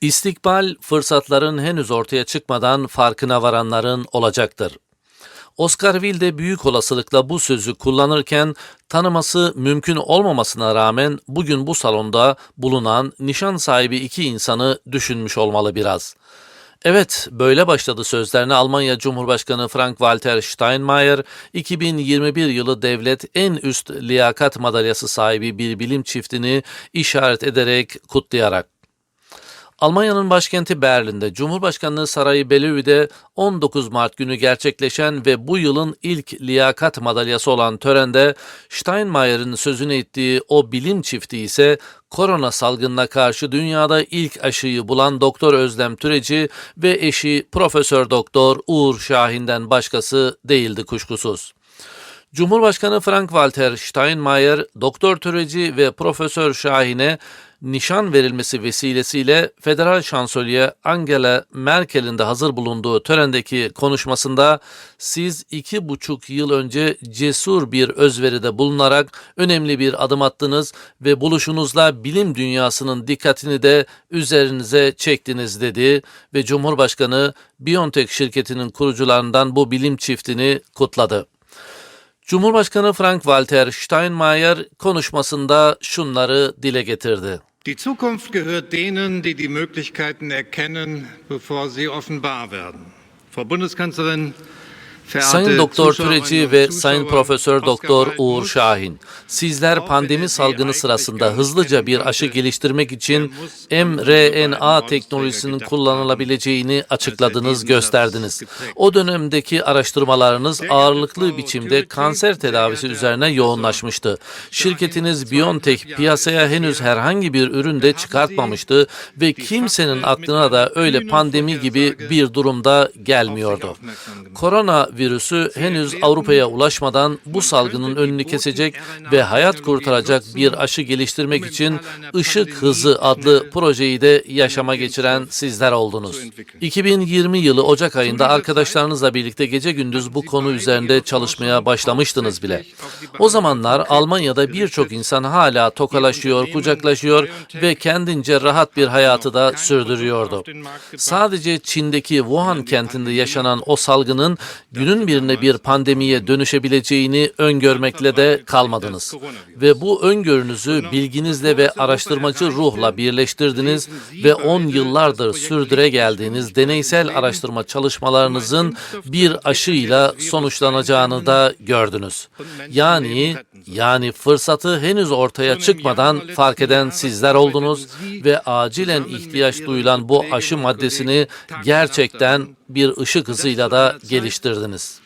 İstikbal fırsatların henüz ortaya çıkmadan farkına varanların olacaktır. Oscar Wilde büyük olasılıkla bu sözü kullanırken tanıması mümkün olmamasına rağmen bugün bu salonda bulunan nişan sahibi iki insanı düşünmüş olmalı biraz. Evet, böyle başladı sözlerine Almanya Cumhurbaşkanı Frank-Walter Steinmeier, 2021 yılı devlet en üst liyakat madalyası sahibi bir bilim çiftini işaret ederek kutlayarak. Almanya'nın başkenti Berlin'de Cumhurbaşkanlığı Sarayı Bellevüe'de 19 Mart günü gerçekleşen ve bu yılın ilk liyakat madalyası olan törende Steinmeier'in sözünü ettiği o bilim çifti ise korona salgınına karşı dünyada ilk aşıyı bulan Doktor Özlem Türeci ve eşi Profesör Doktor Uğur Şahin'den başkası değildi kuşkusuz. Cumhurbaşkanı Frank-Walter Steinmeier, Doktor Türeci ve Profesör Şahin'e nişan verilmesi vesilesiyle Federal Şansölye Angela Merkel'in de hazır bulunduğu törendeki konuşmasında siz iki buçuk yıl önce cesur bir özveride bulunarak önemli bir adım attınız ve buluşunuzla bilim dünyasının dikkatini de üzerinize çektiniz dedi ve Cumhurbaşkanı BioNTech şirketinin kurucularından bu bilim çiftini kutladı. Cumhurbaşkanı Frank-Walter Steinmeier konuşmasında şunları dile getirdi. Die Zukunft gehört denen, die die Möglichkeiten erkennen, bevor sie offenbar werden. Frau Bundeskanzlerin, Sayın Doktor Türeci ve Sayın Profesör Doktor Uğur Şahin, sizler pandemi salgını sırasında hızlıca bir aşı geliştirmek için mRNA teknolojisinin kullanılabileceğini açıkladınız, gösterdiniz. O dönemdeki araştırmalarınız ağırlıklı biçimde kanser tedavisi üzerine yoğunlaşmıştı. Şirketiniz BioNTech piyasaya henüz herhangi bir ürün de çıkartmamıştı ve kimsenin aklına da öyle pandemi gibi bir durumda gelmiyordu. Korona virüsü henüz Avrupa'ya ulaşmadan bu salgının önünü kesecek ve hayat kurtaracak bir aşı geliştirmek için Işık Hızı adlı projeyi de yaşama geçiren sizler oldunuz. 2020 yılı Ocak ayında arkadaşlarınızla birlikte gece gündüz bu konu üzerinde çalışmaya başlamıştınız bile. O zamanlar Almanya'da birçok insan hala tokalaşıyor, kucaklaşıyor ve kendince rahat bir hayatı da sürdürüyordu. Sadece Çin'deki Wuhan kentinde yaşanan o salgının günün birine bir pandemiye dönüşebileceğini öngörmekle de kalmadınız. Ve bu öngörünüzü bilginizle ve araştırmacı ruhla birleştirdiniz ve 10 yıllardır sürdüre geldiğiniz deneysel araştırma çalışmalarınızın bir aşıyla sonuçlanacağını da gördünüz. Yani yani fırsatı henüz ortaya çıkmadan fark eden sizler oldunuz ve acilen ihtiyaç duyulan bu aşı maddesini gerçekten bir ışık hızıyla da geliştirdiniz.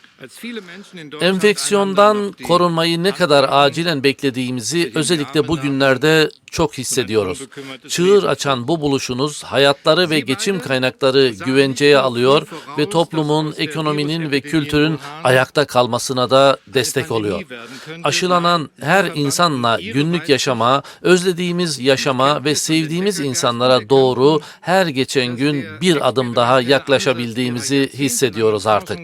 Enfeksiyondan korunmayı ne kadar acilen beklediğimizi özellikle bugünlerde çok hissediyoruz. Çığır açan bu buluşunuz hayatları ve geçim kaynakları güvenceye alıyor ve toplumun, ekonominin ve kültürün ayakta kalmasına da destek oluyor. Aşılanan her insanla günlük yaşama, özlediğimiz yaşama ve sevdiğimiz insanlara doğru her geçen gün bir adım daha yaklaşabildiğimizi hissediyoruz artık.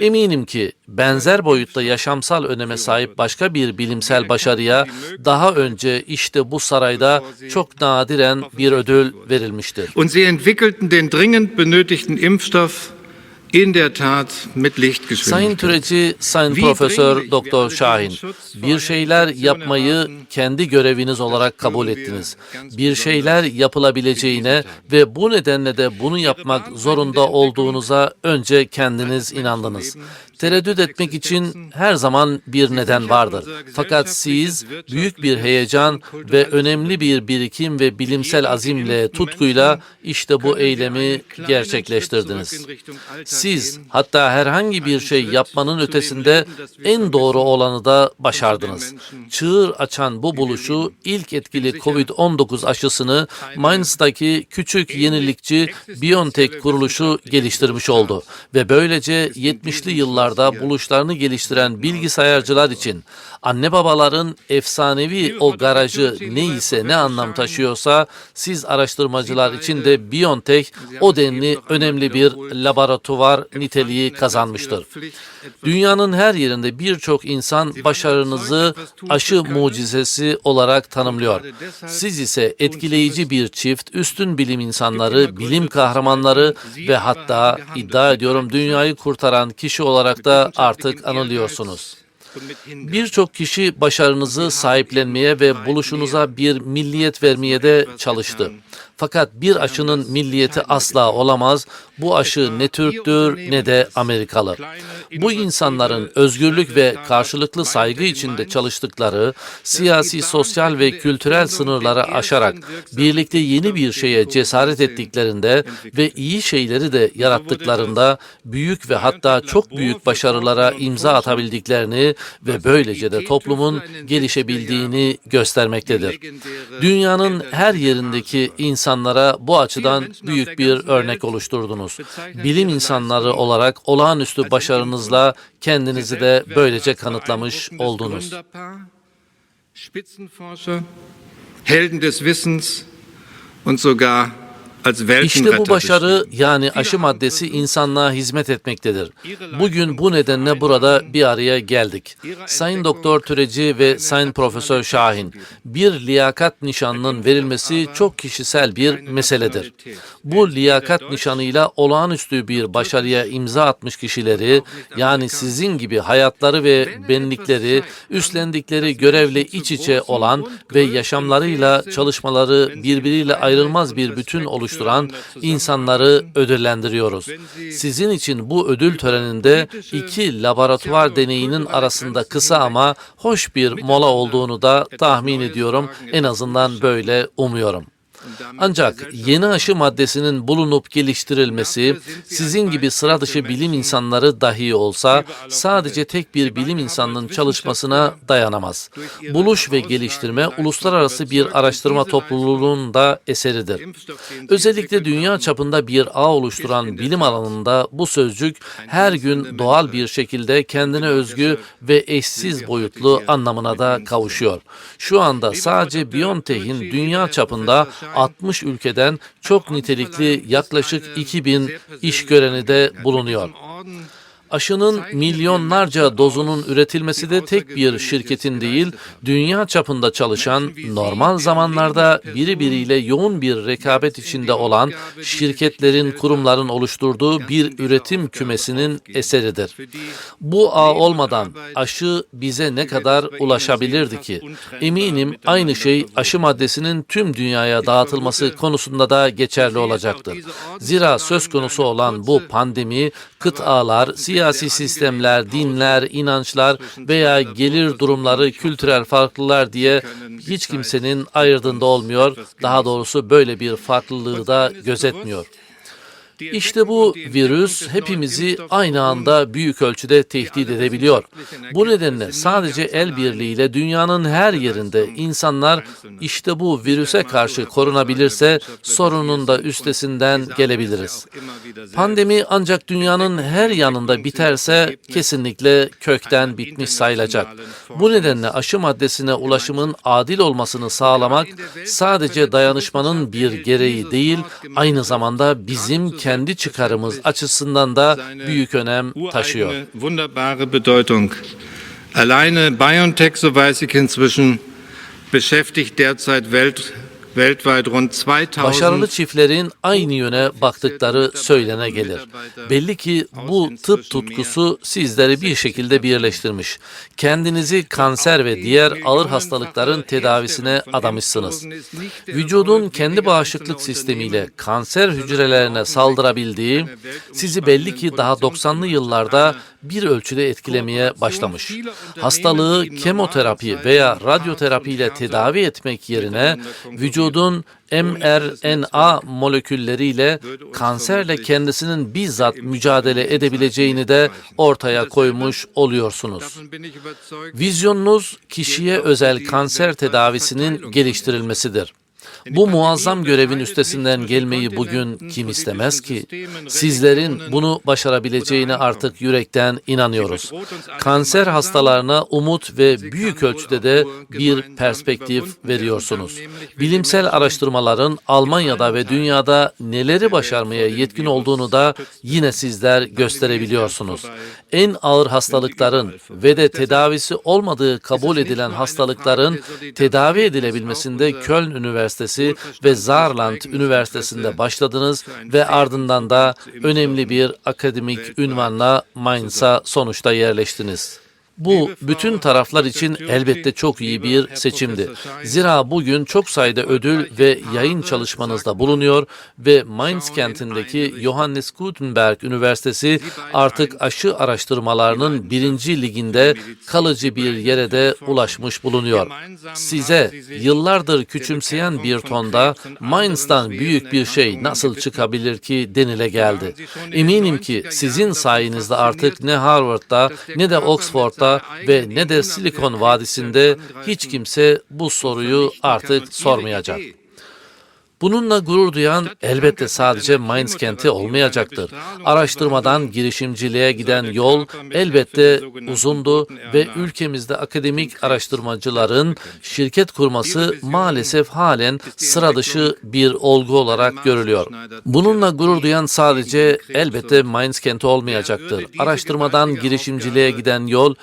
Eminim ki benzer boyutta yaşamsal öneme sahip başka bir bilimsel başarıya daha önce işte bu sarayda çok nadiren bir ödül verilmiştir. Und sie entwickelten den dringend benötigten Impfstoff Sayın. Türeci, Sayın Profesör Doktor Şahin, bir şeyler yapmayı kendi göreviniz olarak kabul ettiniz. Bir şeyler yapılabileceğine ve bu nedenle de bunu yapmak zorunda olduğunuza önce kendiniz inandınız. Tereddüt etmek için her zaman bir neden vardır. Fakat siz büyük bir heyecan ve önemli bir birikim ve bilimsel azimle, tutkuyla işte bu eylemi gerçekleştirdiniz. Siz hatta herhangi bir şey yapmanın ötesinde en doğru olanı da başardınız. Çığır açan bu buluşu ilk etkili COVID-19 aşısını Mainz'daki küçük yenilikçi BioNTech kuruluşu geliştirmiş oldu ve böylece 70'li yıllarda buluşlarını geliştiren bilgisayarcılar için anne babaların efsanevi o garajı neyse ne anlam taşıyorsa siz araştırmacılar için de BioNTech o denli önemli bir laboratuvar laboratuvar niteliği kazanmıştır. Dünyanın her yerinde birçok insan başarınızı aşı mucizesi olarak tanımlıyor. Siz ise etkileyici bir çift, üstün bilim insanları, bilim kahramanları ve hatta iddia ediyorum dünyayı kurtaran kişi olarak da artık anılıyorsunuz. Birçok kişi başarınızı sahiplenmeye ve buluşunuza bir milliyet vermeye de çalıştı. Fakat bir aşının milliyeti asla olamaz. Bu aşı ne Türktür ne de Amerikalı. Bu insanların özgürlük ve karşılıklı saygı içinde çalıştıkları, siyasi, sosyal ve kültürel sınırları aşarak birlikte yeni bir şeye cesaret ettiklerinde ve iyi şeyleri de yarattıklarında büyük ve hatta çok büyük başarılara imza atabildiklerini ve böylece de toplumun gelişebildiğini göstermektedir. Dünyanın her yerindeki insanlara bu açıdan büyük bir örnek oluşturdunuz. Bilim insanları olarak olağanüstü başarınızla kendinizi de böylece kanıtlamış oldunuz. Spitzenforscher, Helden des Wissens und sogar İşte bu başarı yani aşı maddesi insanlığa hizmet etmektedir. Bugün bu nedenle burada bir araya geldik. Sayın Doktor Türeci ve Sayın Profesör Şahin, bir liyakat nişanının verilmesi çok kişisel bir meseledir. Bu liyakat nişanıyla olağanüstü bir başarıya imza atmış kişileri, yani sizin gibi hayatları ve benlikleri, üstlendikleri görevle iç içe olan ve yaşamlarıyla çalışmaları birbiriyle ayrılmaz bir bütün oluşturan insanları ödüllendiriyoruz. Sizin için bu ödül töreninde iki laboratuvar deneyinin arasında kısa ama hoş bir mola olduğunu da tahmin ediyorum. En azından böyle umuyorum. Ancak yeni aşı maddesinin bulunup geliştirilmesi sizin gibi sıra dışı bilim insanları dahi olsa sadece tek bir bilim insanının çalışmasına dayanamaz. Buluş ve geliştirme uluslararası bir araştırma topluluğunun da eseridir. Özellikle dünya çapında bir ağ oluşturan bilim alanında bu sözcük her gün doğal bir şekilde kendine özgü ve eşsiz boyutlu anlamına da kavuşuyor. Şu anda sadece BioNTech'in dünya çapında 60 ülkeden çok nitelikli yaklaşık 2000 iş göreni de bulunuyor. Aşının milyonlarca dozunun üretilmesi de tek bir şirketin değil, dünya çapında çalışan, normal zamanlarda biri biriyle yoğun bir rekabet içinde olan şirketlerin, kurumların oluşturduğu bir üretim kümesinin eseridir. Bu ağ olmadan aşı bize ne kadar ulaşabilirdi ki? Eminim aynı şey aşı maddesinin tüm dünyaya dağıtılması konusunda da geçerli olacaktır. Zira söz konusu olan bu pandemi kıtalar, siyasi sistemler, dinler, inançlar veya gelir durumları, kültürel farklılar diye hiç kimsenin ayırdığında olmuyor. Daha doğrusu böyle bir farklılığı da gözetmiyor. İşte bu virüs hepimizi aynı anda büyük ölçüde tehdit edebiliyor. Bu nedenle sadece el birliğiyle dünyanın her yerinde insanlar işte bu virüse karşı korunabilirse sorunun da üstesinden gelebiliriz. Pandemi ancak dünyanın her yanında biterse kesinlikle kökten bitmiş sayılacak. Bu nedenle aşı maddesine ulaşımın adil olmasını sağlamak sadece dayanışmanın bir gereği değil, aynı zamanda bizim kendi çıkarımız açısından da büyük önem taşıyor. Wunderbare Bedeutung. Alleine BioNTech, so weiß ich inzwischen, beschäftigt derzeit welt, weltweit rund 2000 Başarılı çiftlerin aynı yöne baktıkları söylene gelir. Belli ki bu tıp tutkusu sizleri bir şekilde birleştirmiş. Kendinizi kanser ve diğer ağır hastalıkların tedavisine adamışsınız. Vücudun kendi bağışıklık sistemiyle kanser hücrelerine saldırabildiği sizi belli ki daha 90'lı yıllarda bir ölçüde etkilemeye başlamış. Hastalığı kemoterapi veya radyoterapi ile tedavi etmek yerine vücudun mRNA molekülleriyle kanserle kendisinin bizzat mücadele edebileceğini de ortaya koymuş oluyorsunuz. Vizyonunuz kişiye özel kanser tedavisinin geliştirilmesidir. Bu muazzam görevin üstesinden gelmeyi bugün kim istemez ki? Sizlerin bunu başarabileceğine artık yürekten inanıyoruz. Kanser hastalarına umut ve büyük ölçüde de bir perspektif veriyorsunuz. Bilimsel araştırmaların Almanya'da ve dünyada neleri başarmaya yetkin olduğunu da yine sizler gösterebiliyorsunuz. En ağır hastalıkların ve de tedavisi olmadığı kabul edilen hastalıkların tedavi edilebilmesinde Köln Üniversitesi ve Saarland Üniversitesi'nde başladınız ve ardından da önemli bir akademik ünvanla Mainz'a sonuçta yerleştiniz. Bu bütün taraflar için elbette çok iyi bir seçimdi. Zira bugün çok sayıda ödül ve yayın çalışmanızda bulunuyor ve Mainz kentindeki Johannes Gutenberg Üniversitesi artık aşı araştırmalarının birinci liginde kalıcı bir yere de ulaşmış bulunuyor. Size yıllardır küçümseyen bir tonda Mainz'dan büyük bir şey nasıl çıkabilir ki denile geldi. Eminim ki sizin sayenizde artık ne Harvard'da ne de Oxford'da ve ne de Silikon Vadisi'nde hiç kimse bu soruyu artık sormayacak. Bununla gurur duyan elbette sadece Mainz kenti olmayacaktır. Araştırmadan girişimciliğe giden yol elbette uzundu ve ülkemizde akademik araştırmacıların şirket kurması maalesef halen sıra dışı bir olgu olarak görülüyor. Bununla gurur duyan sadece elbette Mainz kenti olmayacaktır. Araştırmadan girişimciliğe giden yol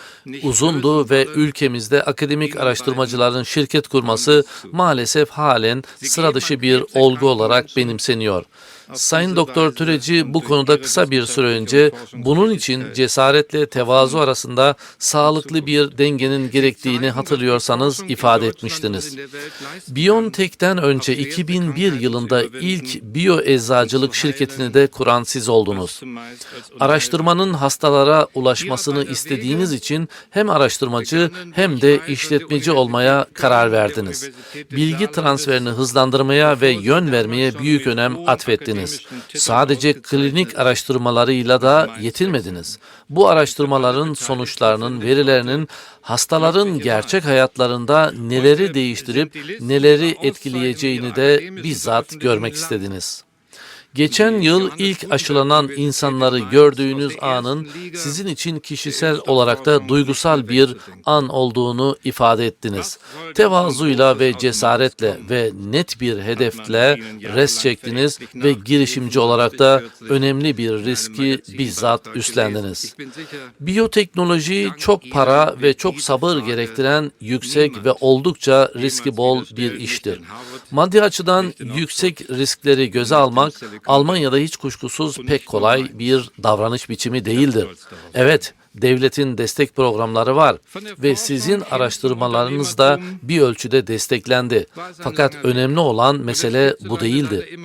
uzundu ve ülkemizde akademik araştırmacıların şirket kurması maalesef halen sıra dışı bir olgu olarak benimseniyor. Sayın Doktor Türeci bu konuda kısa bir süre önce bunun için cesaretle tevazu arasında sağlıklı bir dengenin gerektiğini hatırlıyorsanız ifade etmiştiniz. BioNTech'ten önce 2001 yılında ilk biyo eczacılık şirketini de kuran siz oldunuz. Araştırmanın hastalara ulaşmasını istediğiniz için hem araştırmacı hem de işletmeci olmaya karar verdiniz. Bilgi transferini hızlandırmaya ve yön vermeye büyük önem atfettiniz. Sadece klinik araştırmalarıyla da yetinmediniz. Bu araştırmaların sonuçlarının, verilerinin hastaların gerçek hayatlarında neleri değiştirip neleri etkileyeceğini de bizzat görmek istediniz. Geçen yıl ilk aşılanan insanları gördüğünüz anın sizin için kişisel olarak da duygusal bir an olduğunu ifade ettiniz. Tevazuyla ve cesaretle ve net bir hedefle res çektiniz ve girişimci olarak da önemli bir riski bizzat üstlendiniz. Biyoteknoloji çok para ve çok sabır gerektiren yüksek ve oldukça riski bol bir iştir. Maddi açıdan yüksek riskleri göze almak Almanya'da hiç kuşkusuz pek kolay bir davranış biçimi değildir. Evet, devletin destek programları var ve sizin araştırmalarınız da bir ölçüde desteklendi. Fakat önemli olan mesele bu değildi.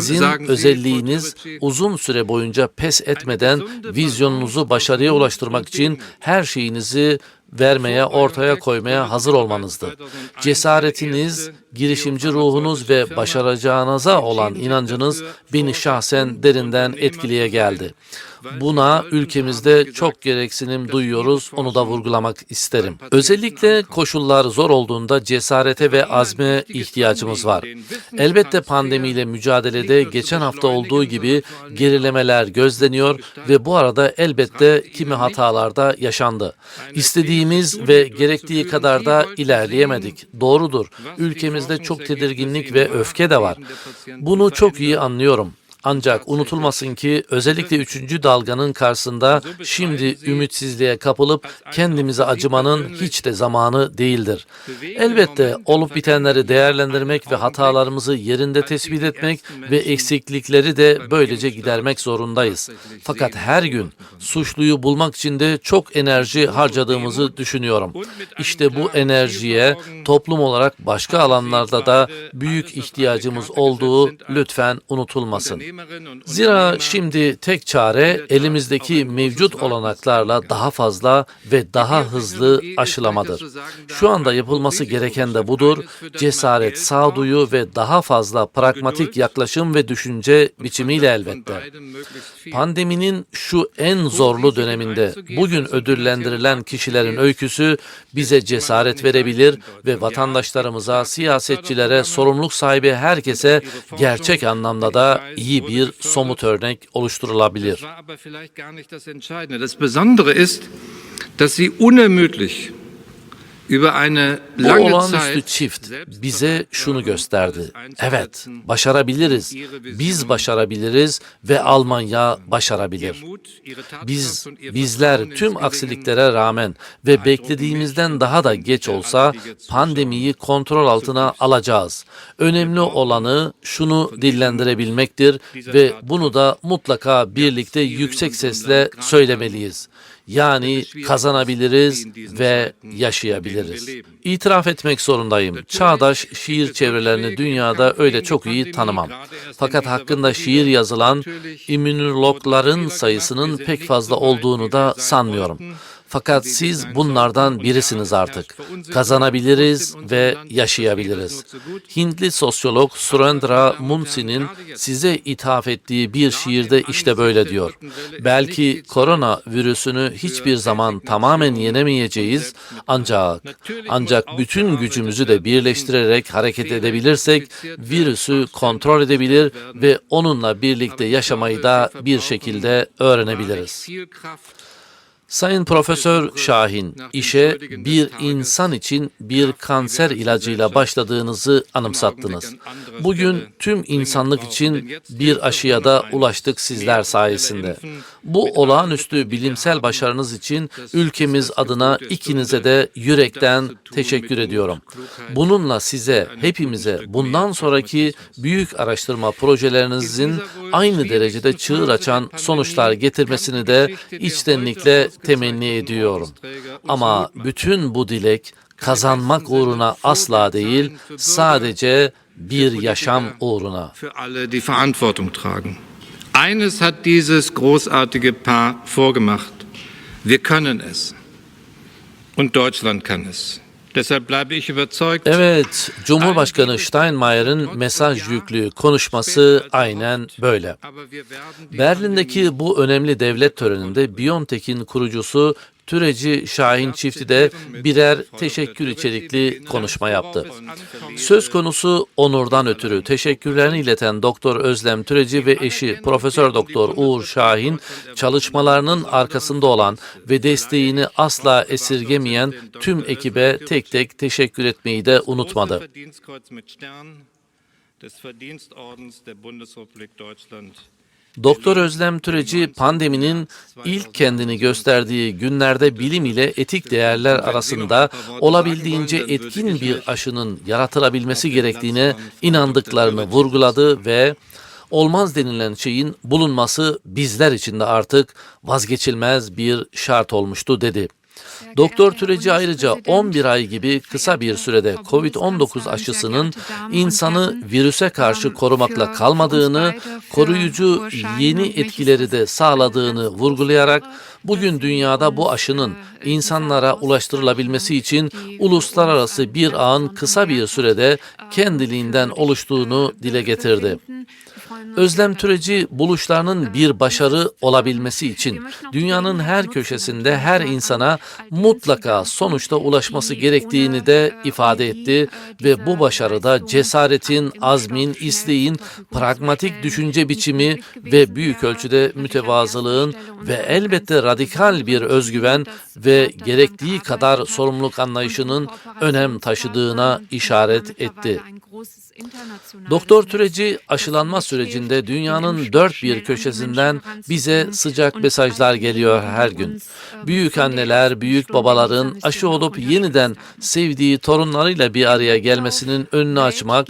Sizin özelliğiniz uzun süre boyunca pes etmeden vizyonunuzu başarıya ulaştırmak için her şeyinizi vermeye, ortaya koymaya hazır olmanızdı. Cesaretiniz, girişimci ruhunuz ve başaracağınıza olan inancınız beni şahsen derinden etkileye geldi. Buna ülkemizde çok gereksinim duyuyoruz, onu da vurgulamak isterim. Özellikle koşullar zor olduğunda cesarete ve azme ihtiyacımız var. Elbette pandemiyle mücadelede geçen hafta olduğu gibi gerilemeler gözleniyor ve bu arada elbette kimi hatalar da yaşandı. İstediğimiz ve gerektiği kadar da ilerleyemedik. Doğrudur. Ülkemizde çok tedirginlik ve öfke de var. Bunu çok iyi anlıyorum. Ancak unutulmasın ki özellikle üçüncü dalganın karşısında şimdi ümitsizliğe kapılıp kendimize acımanın hiç de zamanı değildir. Elbette olup bitenleri değerlendirmek ve hatalarımızı yerinde tespit etmek ve eksiklikleri de böylece gidermek zorundayız. Fakat her gün suçluyu bulmak için de çok enerji harcadığımızı düşünüyorum. İşte bu enerjiye toplum olarak başka alanlarda da büyük ihtiyacımız olduğu lütfen unutulmasın. Zira şimdi tek çare elimizdeki mevcut olanaklarla daha fazla ve daha hızlı aşılamadır. Şu anda yapılması gereken de budur. Cesaret, sağduyu ve daha fazla pragmatik yaklaşım ve düşünce biçimiyle elbette. Pandeminin şu en zorlu döneminde bugün ödüllendirilen kişilerin öyküsü bize cesaret verebilir ve vatandaşlarımıza, siyasetçilere, sorumluluk sahibi herkese gerçek anlamda da iyi bir somut örnek oluşturulabilir. Das Besondere ist, dass Sie unermüdlich Bu olağanüstü çift bize şunu gösterdi. Evet, başarabiliriz. Biz başarabiliriz ve Almanya başarabilir. Biz, bizler tüm aksiliklere rağmen ve beklediğimizden daha da geç olsa pandemiyi kontrol altına alacağız. Önemli olanı şunu dillendirebilmektir ve bunu da mutlaka birlikte yüksek sesle söylemeliyiz. Yani kazanabiliriz ve yaşayabiliriz. İtiraf etmek zorundayım. Çağdaş şiir çevrelerini dünyada öyle çok iyi tanımam. Fakat hakkında şiir yazılan immünologların sayısının pek fazla olduğunu da sanmıyorum. Fakat siz bunlardan birisiniz artık. Kazanabiliriz ve yaşayabiliriz. Hintli sosyolog Surendra Munsi'nin size ithaf ettiği bir şiirde işte böyle diyor. Belki korona virüsünü hiçbir zaman tamamen yenemeyeceğiz ancak ancak bütün gücümüzü de birleştirerek hareket edebilirsek virüsü kontrol edebilir ve onunla birlikte yaşamayı da bir şekilde öğrenebiliriz. Sayın Profesör Şahin, işe bir insan için bir kanser ilacıyla başladığınızı anımsattınız. Bugün tüm insanlık için bir aşıya da ulaştık sizler sayesinde. Bu olağanüstü bilimsel başarınız için ülkemiz adına ikinize de yürekten teşekkür ediyorum. Bununla size, hepimize bundan sonraki büyük araştırma projelerinizin aynı derecede çığır açan sonuçlar getirmesini de içtenlikle temenni ediyorum. Ama bütün bu dilek kazanmak uğruna asla değil, sadece bir yaşam uğruna. Eines hat dieses großartige Paar vorgemacht. Wir können es. Und Deutschland kann es. Deshalb bleibe ich überzeugt, Evet, Cumhurbaşkanı Steinmeier'in mesaj yüklü konuşması aynen böyle. Berlin'deki bu önemli devlet töreninde BioNTech'in kurucusu Türeci Şahin Çifti de birer teşekkür içerikli konuşma yaptı. Söz konusu onurdan ötürü teşekkürlerini ileten Doktor Özlem Türeci ve eşi Profesör Doktor Uğur Şahin çalışmalarının arkasında olan ve desteğini asla esirgemeyen tüm ekibe tek tek teşekkür etmeyi de unutmadı. Des Verdienstordens der Bundesrepublik Deutschland Doktor Özlem Türeci pandeminin ilk kendini gösterdiği günlerde bilim ile etik değerler arasında olabildiğince etkin bir aşının yaratılabilmesi gerektiğine inandıklarını vurguladı ve olmaz denilen şeyin bulunması bizler için de artık vazgeçilmez bir şart olmuştu dedi. Doktor Türeci ayrıca 11 ay gibi kısa bir sürede COVID-19 aşısının insanı virüse karşı korumakla kalmadığını, koruyucu yeni etkileri de sağladığını vurgulayarak bugün dünyada bu aşının insanlara ulaştırılabilmesi için uluslararası bir ağın kısa bir sürede kendiliğinden oluştuğunu dile getirdi. Özlem Türeci buluşlarının bir başarı olabilmesi için dünyanın her köşesinde her insana mutlaka sonuçta ulaşması gerektiğini de ifade etti ve bu başarıda cesaretin, azmin, isteğin, pragmatik düşünce biçimi ve büyük ölçüde mütevazılığın ve elbette radikal bir özgüven ve gerektiği kadar sorumluluk anlayışının önem taşıdığına işaret etti. Doktor Türeci aşılanma sürecinde dünyanın dört bir köşesinden bize sıcak mesajlar geliyor her gün. Büyük anneler, büyük babaların aşı olup yeniden sevdiği torunlarıyla bir araya gelmesinin önünü açmak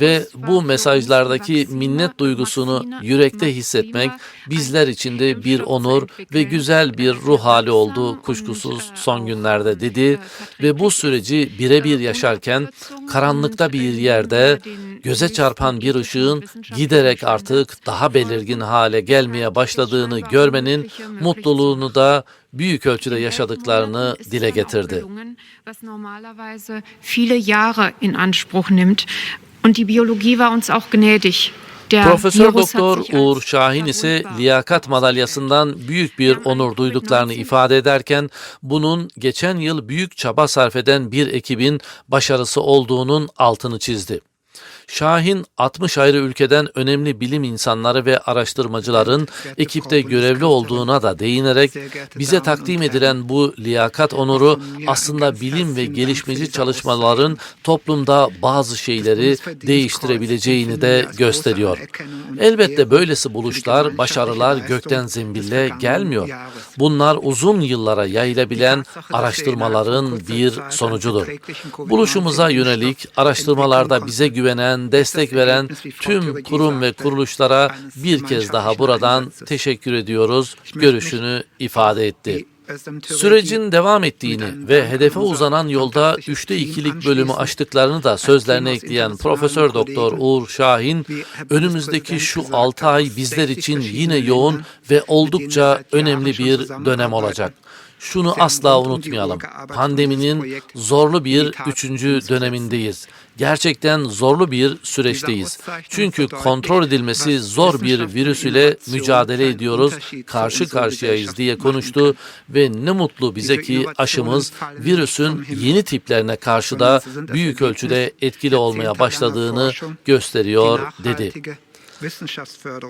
ve bu mesajlardaki minnet duygusunu yürekte hissetmek bizler için de bir onur ve güzel bir ruh hali oldu kuşkusuz son günlerde dedi ve bu süreci birebir yaşarken karanlıkta bir yerde göze çarpan bir ışığın giderek artık daha belirgin hale gelmeye başladığını görmenin mutluluğunu da büyük ölçüde yaşadıklarını dile getirdi. Und die Biologie war uns auch gnädig. Profesör Doktor Uğur Şahin ise liyakat madalyasından büyük bir onur duyduklarını ifade ederken bunun geçen yıl büyük çaba sarf eden bir ekibin başarısı olduğunun altını çizdi. Şahin 60 ayrı ülkeden önemli bilim insanları ve araştırmacıların ekipte görevli olduğuna da değinerek bize takdim edilen bu liyakat onuru aslında bilim ve gelişmeci çalışmaların toplumda bazı şeyleri değiştirebileceğini de gösteriyor. Elbette böylesi buluşlar, başarılar gökten zembille gelmiyor. Bunlar uzun yıllara yayılabilen araştırmaların bir sonucudur. Buluşumuza yönelik araştırmalarda bize güvenen, destek veren tüm kurum ve kuruluşlara bir kez daha buradan teşekkür ediyoruz görüşünü ifade etti. Sürecin devam ettiğini ve hedefe uzanan yolda üçte ikilik bölümü aştıklarını da sözlerine ekleyen Profesör Doktor Uğur Şahin, önümüzdeki şu 6 ay bizler için yine yoğun ve oldukça önemli bir dönem olacak. Şunu asla unutmayalım. Pandeminin zorlu bir üçüncü dönemindeyiz. Gerçekten zorlu bir süreçteyiz. Çünkü kontrol edilmesi zor bir virüs ile mücadele ediyoruz, karşı karşıyayız diye konuştu ve ne mutlu bize ki aşımız virüsün yeni tiplerine karşı da büyük ölçüde etkili olmaya başladığını gösteriyor dedi.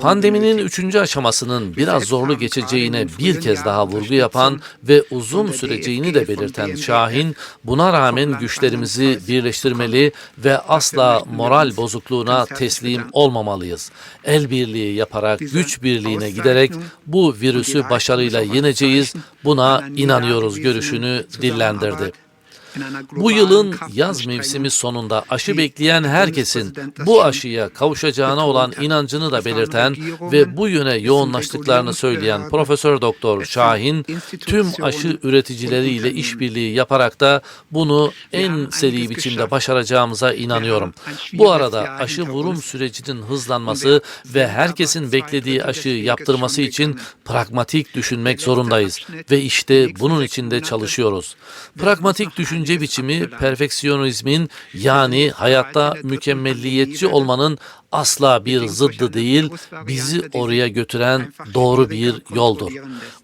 Pandeminin üçüncü aşamasının biraz zorlu geçeceğine bir kez daha vurgu yapan ve uzun süreceğini de belirten Şahin, buna rağmen güçlerimizi birleştirmeli ve asla moral bozukluğuna teslim olmamalıyız. El birliği yaparak, güç birliğine giderek bu virüsü başarıyla yeneceğiz, buna inanıyoruz görüşünü dillendirdi. Bu yılın yaz mevsimi sonunda aşı bekleyen herkesin bu aşıya kavuşacağına olan inancını da belirten ve bu yöne yoğunlaştıklarını söyleyen Profesör Doktor Şahin tüm aşı üreticileriyle işbirliği yaparak da bunu en seri biçimde başaracağımıza inanıyorum. Bu arada aşı vurum sürecinin hızlanması ve herkesin beklediği aşı yaptırması için pragmatik düşünmek zorundayız ve işte bunun için de çalışıyoruz. Pragmatik düşünce biçimi perfeksiyonizmin yani hayatta mükemmelliyetçi olmanın asla bir zıddı değil, bizi oraya götüren doğru bir yoldur.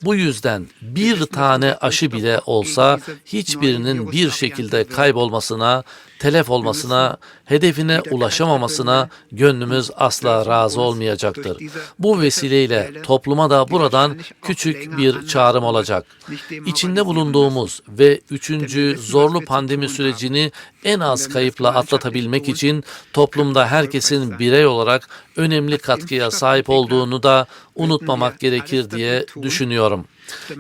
Bu yüzden bir tane aşı bile olsa hiçbirinin bir şekilde kaybolmasına, telef olmasına, hedefine ulaşamamasına gönlümüz asla razı olmayacaktır. Bu vesileyle topluma da buradan küçük bir çağrım olacak. İçinde bulunduğumuz ve üçüncü zorlu pandemi sürecini en az kayıpla atlatabilmek için toplumda herkesin birey olarak önemli katkıya sahip olduğunu da unutmamak gerekir diye düşünüyorum.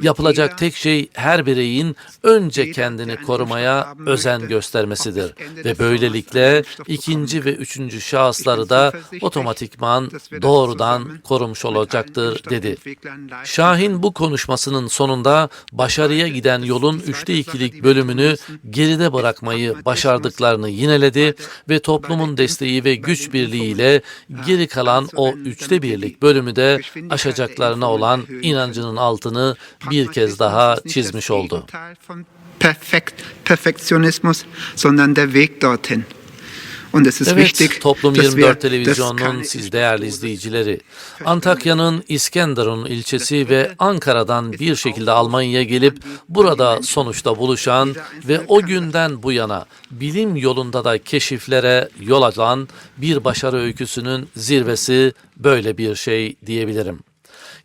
Yapılacak tek şey her bireyin önce kendini korumaya özen göstermesidir. ve böylelikle ikinci ve üçüncü şahısları da otomatikman doğrudan korumuş olacaktır dedi. Şahin bu konuşmasının sonunda başarıya giden yolun üçte ikilik bölümünü geride bırakmayı başardıklarını yineledi ve toplumun desteği ve güç birliğiyle geri kalan o üçte birlik bölümü de aşacaklarına olan inancının altını bir kez daha çizmiş oldu. Evet, Toplum dass 24 wir das televizyonunun siz değerli izleyicileri. Antakya'nın İskenderun ilçesi ve Ankara'dan bir şekilde Almanya'ya gelip burada sonuçta buluşan ve o günden bu yana bilim yolunda da keşiflere yol açan bir başarı öyküsünün zirvesi böyle bir şey diyebilirim.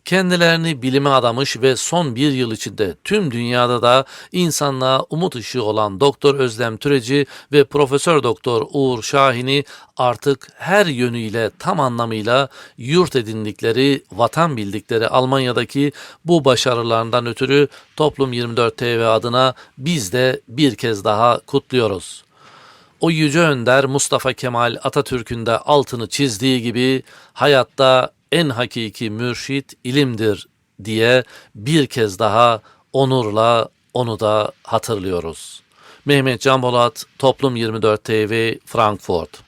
Kendilerini bilime adamış ve son bir yıl içinde tüm dünyada da insanlığa umut ışığı olan Doktor Özlem Türeci ve Profesör Doktor Uğur Şahin'i artık her yönüyle tam anlamıyla yurt edindikleri, vatan bildikleri Almanya'daki bu başarılarından ötürü Toplum 24 TV adına biz de bir kez daha kutluyoruz. O yüce önder Mustafa Kemal Atatürk'ün de altını çizdiği gibi hayatta en hakiki mürşit ilimdir diye bir kez daha onurla onu da hatırlıyoruz. Mehmet Can Bolat, Toplum 24 TV, Frankfurt.